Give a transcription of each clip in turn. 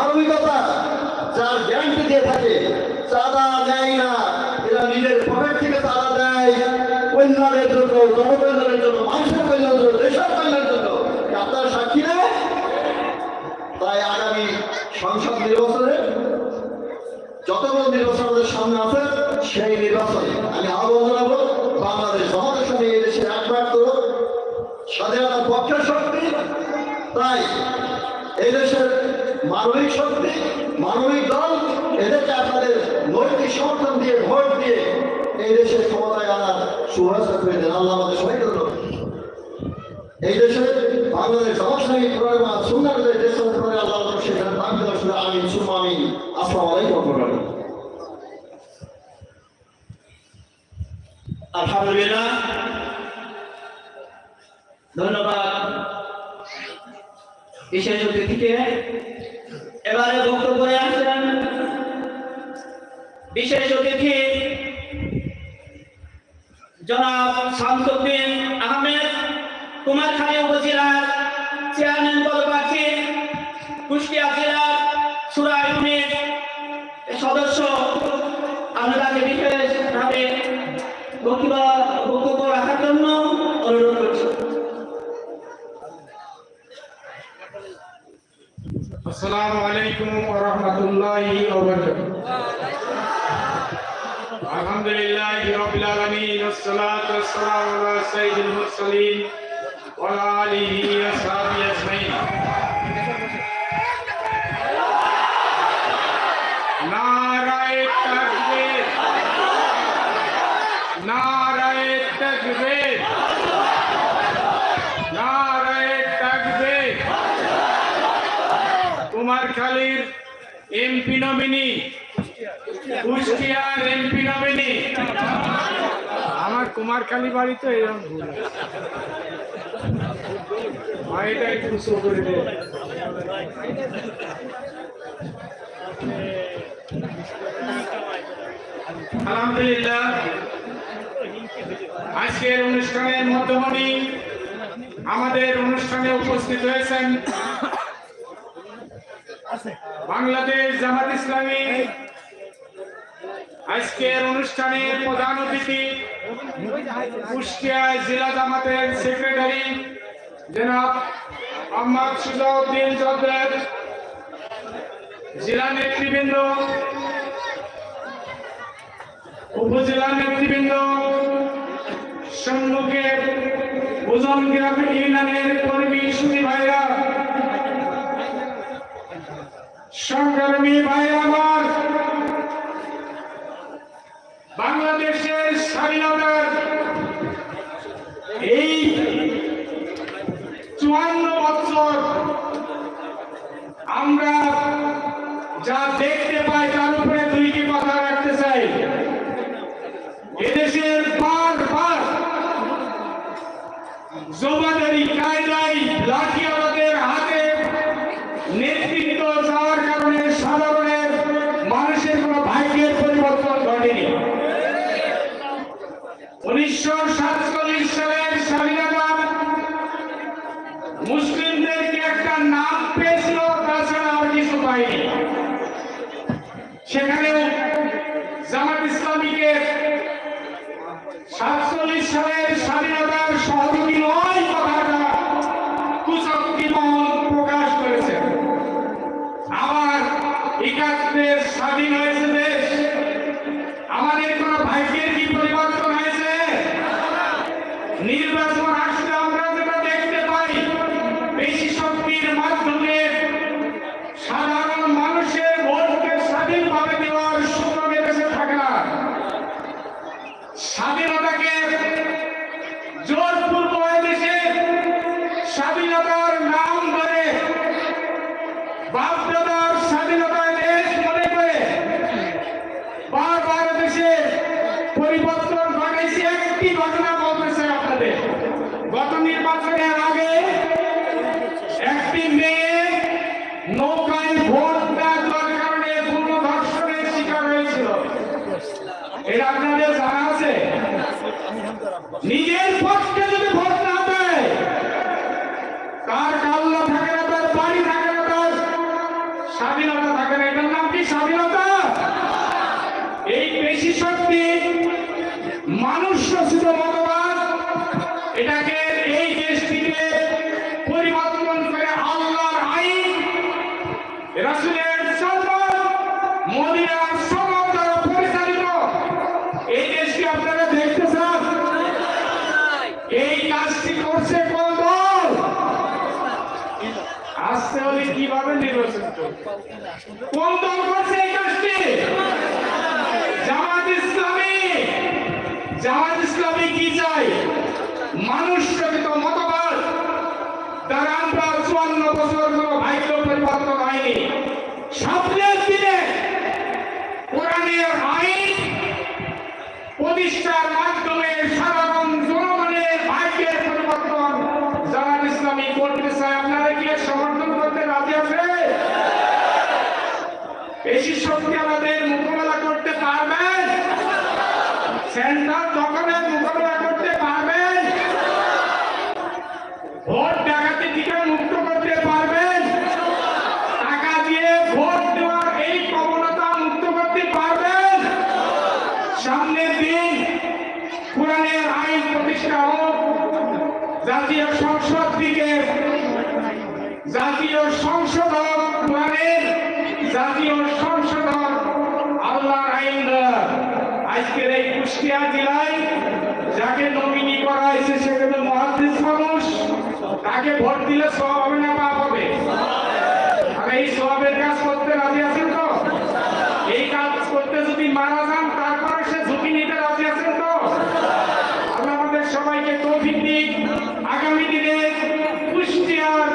মানবিকতা যার গ্যারান্টি দিয়ে থাকে, চাঁদা নেয় না, এরা নিজের পকেট থেকে চাঁদা দেয়। কল্যাণের জন্য, জনকল্যাণের জন্য, মানুষের কল্যাণের জন্য, দেশের কল্যাণের জন্য। আপনার সাক্ষী না তাই আগামী সংসদ নির্বাচনে যতগুলো নির্বাচন আমাদের সামনে আছে, সেই নির্বাচনে আমি আহ্বান জানাব, বাংলাদেশ আমাদের সঙ্গে এই দেশের একমাত্র স্বাধীনতার পক্ষের শক্তি। তাই এই দেশের মানবিক শক্তি, মানবিক দল, এদেরকে আপনাদের নৈতিক সমর্থন দিয়ে, ভোট দিয়ে এই দেশের ক্ষমতায় আনার সুব্যবস্থা করে দেন। আল্লাহ আমাদের সবাইকে এই দেশে বাংলাদেশ সমাজসেবী প্রোগ্রাম সুন্দর দেশ করে আল্লাহ সেখানে থাকবে আসলে আমি সুমা আমি আসসালামু আলাইকুম। আলহামদুলিল্লাহ। ধন্যবাদ। বিশেষ অতিথিকে এবারে বক্তব্যে আসছেন বিশেষ অতিথি জনাব শামসুদ্দিন আহমেদ, কুমারখালী উপজেলার চেয়ারম্যান পদপ্রার্থী, কুষ্টিয়া জেলার সুরা ইউনিট সদস্য তাকে বিশেষভাবে বক্তব্য বক্তব্য রাখার জন্য অনুরোধ করছি। السلام عليكم ورحمة الله وبركاته. الحمد لله رب العالمين والصلاة والسلام على سيد المرسلين وعلى آله وصحبه أجمعين. কুমারখালীর এমপি নমিনি, কুষ্টিয়ার এমপি নমিনি। আমার কুমারখালী বাড়ি তো এরকম ভুল এটা একটু করে আলহামদুলিল্লাহ। আজকের অনুষ্ঠানের মধ্যমণি আমাদের অনুষ্ঠানে উপস্থিত হয়েছেন বাংলাদেশ জামাত ইসলামী আজকের অনুষ্ঠানের প্রধান অতিথি কুষ্টিয়া জেলা জামাতের সেক্রেটারি জনাব মোহাম্মদ সুজাউদ্দিন চৌধুরী জেলা নেতৃবৃন্দ উপজেলা নেতৃবৃন্দ সম্মুখে ওজন গ্রাম ইউনিয়নের কর্মী সুদী ভাইরা সংগ্রামী ভাই আমার বাংলাদেশের স্বাধীনতার এই চুয়ান্ন বছর আমরা উনিশশো সাতচল্লিশ সালের স্বাধীনতা মুসলিমদেরকে একটা নাম পেয়েছিল, তাছাড়া আর সেখানেও জামাত সাতচল্লিশ সালের স্বাধীনতার নির্বাচন আসলে আমরা যেটা দেখতে পাই বেশি শক্তির মাধ্যমে সাধারণ মানুষের ভোটকে স্বাধীনভাবে দেওয়ার সুযোগ এদেশে থাকে না স্বাধীনতাকে জোরপূর্ব দেশে স্বাধীনতার নাম ধরে বাপদাদার স্বাধীনতার দেশ মনে করে বারবার দেশে পরিবর্তন ঘটেছে একটি ঘটনা বলতেছে আপনাদের গত নির্বাচনের আগে একটি মেয়ে নৌকায় ভোট দেওয়ার কারণে কোনো ধর্ষণের শিকার হয়েছিল। এটা আপনাদের জানা আছে? নিজের পক্ষে যদি ভোট না দেয় তার কাল্লা থাকে না তার বাড়ি থাকে না তার স্বাধীনতা থাকে না এটার নাম কি স্বাধীনতা এই পেশি শক্তি মানুষ রচিত মতবাদ এটাকে এই দেশটিকে পরিবর্তন করে আল্লাহর আইন, রাসূলের সম্মান, মদিনার সম্মান দ্বারা পরিচালিত। এই দেশকে আপনারা দেখতে চান? এই কাজটি করছে কোন দল? আসতে হলে কীভাবে নির্বাচন কোন দল করছে এই কাজটি? জামাত ইসলামী। জামাত ইসলামী কি চাই মানুষ রচিত মতবাদ। তারা আমরা চুয়ান্ন বছর কোনো ভাগ্য পরিবর্তন হয়নি। সামনের দিনে কোরআনের আইন প্রতিষ্ঠার মাধ্যমে সাধারণ জনগণের ভাগ্যের পরিবর্তন জামাত ইসলামী করতে চায় আপনারা কি সমর্থন করতে রাজি আছে? বেশি শক্তি আমাদের মোকাবেলা করতে পারবেন। সেন্টার দখলের মোকাবেলা করতে পারবেন ভোট ডাকাতি থেকে মুক্ত করতে পারবেন টাকা দিয়ে ভোট দেওয়ার এই প্রবণতা মুক্ত করতে পারবেন সামনের দিন কোরআনের আইন প্রতিষ্ঠা হোক জাতীয় সংসদ থেকে জাতীয় সংসদ হোক জাতীয় সংসদ আল্লাহ আইন আজকের এই কুষ্টিয়া জেলায় যাকে নমিনি করা হয়েছে সেখানে কিন্তু মহাদিস মানুষ। তাকে ভোট দিলে সব হবে না পাপ হবে আর এই সবের কাজ করতে রাজি আছেন তো এই কাজ করতে যদি মারা যান তারপরে সে ঝুঁকি নিতে রাজি আছেন তো আল্লাহ আমাদের সবাইকে তৌফিক দিক আগামী দিনে কুষ্টিয়ার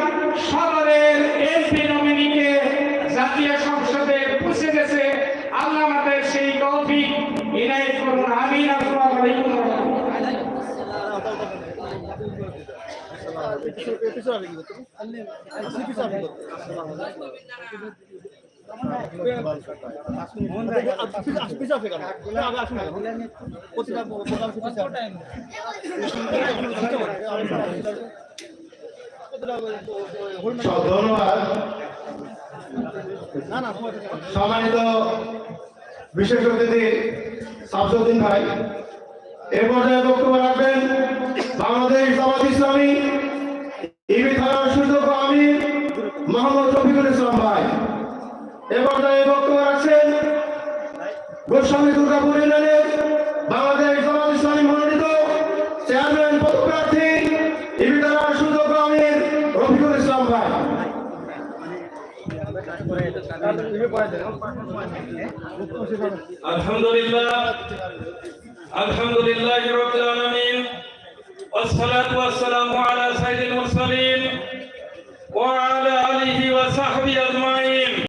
সদরের এমপি নমিনিকে জাতীয় সংসদে পুষে গেছে আল্লাহ আমাদের সেই তৌফিক ইনায়ত করুন আমিন আসসালামু আলাইকুম ওয়া রাহমাতুল্লাহ। সব ধন্যবাদ সম্মানিত বিশেষ অতিথি শামসুদ্দিন ভাই এ পর্যায়ে বক্তব্য রাখবেন বাংলাদেশ জামাত ইসলামী ইবি থানার সুযোগ আমি মোহাম্মদ রফিকুল ইসলাম ভাই। এবার তাই বক্তব্য রাখছেন গোস্বামী দুর্গাপুর ইউনিয়নের বাংলাদেশ জামাত ইসলামী মনোনীত চেয়ারম্যান, পদপ্রার্থী ইবি থানার সুযোগ আমি রফিকুল ইসলাম ভাই। আলহামদুলিল্লাহ আলহামদুলিল্লাহ রবিল আলমিন। والصلاة والسلام على سيد المرسلين وعلى آله وصحبه أجمعين.